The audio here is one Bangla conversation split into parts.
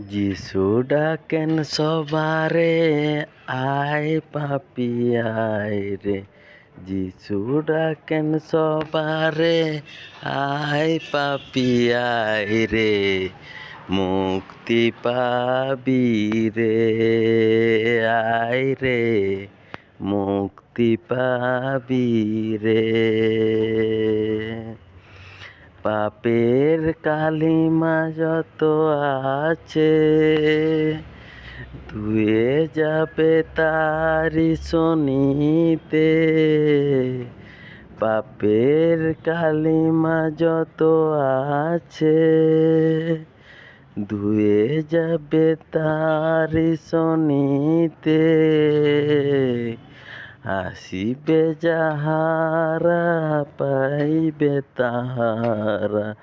যিশু ডাকেন সবারে, আয় পাপি, আয় রে। যিশু ডাকেন সবারে, আয় পাপি, আয় রে। মুক্তি পাবি রে, আয় রে। মুক্তি পাবি রে। পাপের কালিমা যত আছে, ধুয়ে যাবে তারি শনিতে। পাপের কালিমা যত আছে, ধুয়ে যাবে তারি শনিতে। আসিবে যাহারা, পাইবে তাহারা।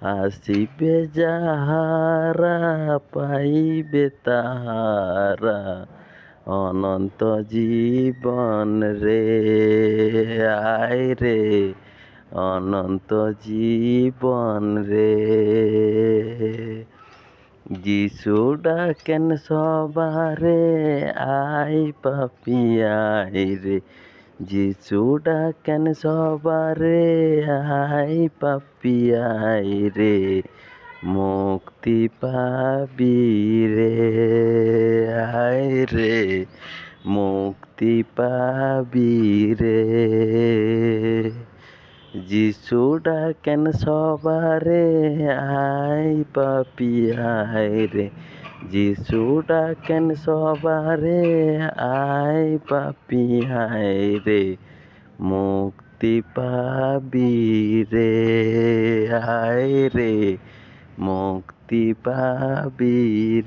আসিবে যাহারা, পাইবে তাহারা। অনন্ত জীবন রে, আয় রে। অনন্ত জীবন রে। যিশু ডাকেন সবারে আই পাপি আই রে? যিশু ডাকেন সবারে আই পাপি আই রে? মুক্তি পাবি রে আই রে, মুক্তি পাবি রে। যিশু ডাকেন সবারে আই পাপি আই রে। যিশু ডাকেন সবারে আই পাপি আই রে। মুক্তি পাবি রে আই রে। মুক্তি পাবি